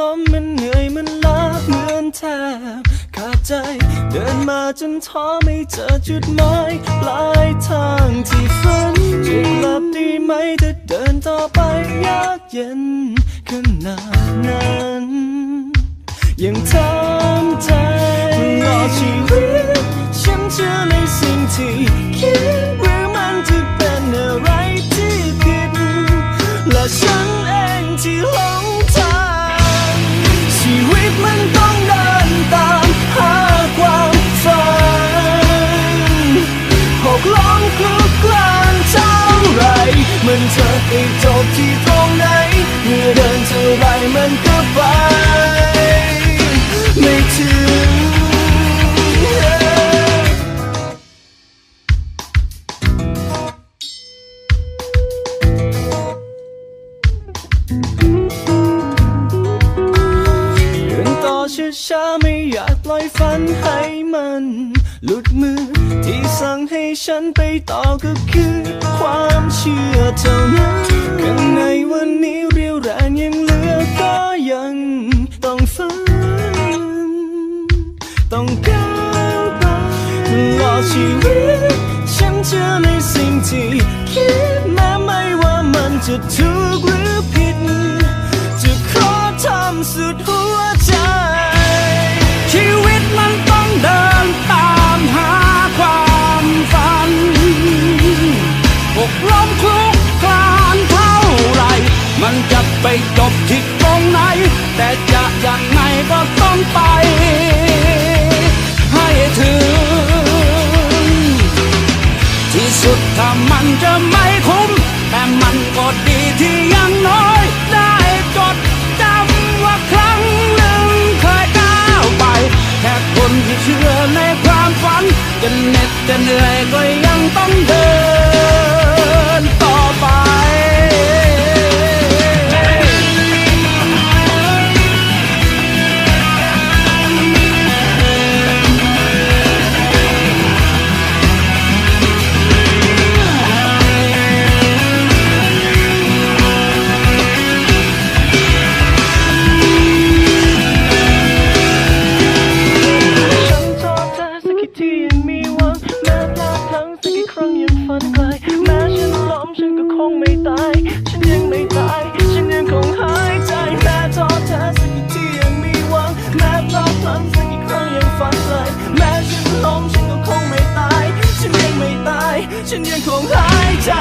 ล้มมันเหนื่อยมันล้าเหมือนแทบขาดใจ เดินมาจนท้อไม่เจอจุดหมายปลายทางที่ฝันจะกลับดีไหมถ้าเดินต่อไปยากเย็นขนาดนั้นยังทำใจตลอชีวิตฉันเชื่อในสิ่งที่ ช้าๆไม่อยากปล่อยฝันให้มัน หลุดมือ ที่สั่งให้ฉันไปต่อก็คือ ความเชื่อเท่านั้นข้างในวันนี้เรียวแรงยังเหลือก็ยังต้องฝันต้องก้าวไปตลอดชีวิตฉันเชื่อในสิ่งที่คิดแม้ไม่ว่ามันจะถูกหรือผิดจะขอทำสุดหัวใจ มันจะไปจบที่ตรงไหน แต่จะยังไงก็ต้องไป งหายใจ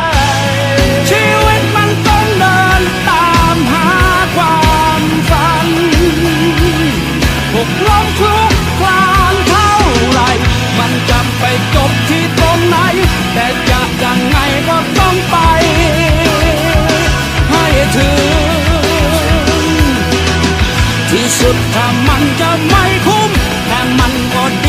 ชีวิตมันต้องเดินตามหาความฝันหกล้มคลุกคลานเท่าไร มันจะไปจบที่ตรงไหน แต่จะยังไงก็ต้องไป ให้ถึง ที่สุดถ้ามันจะไม่คุ้มแต่มันก็ดี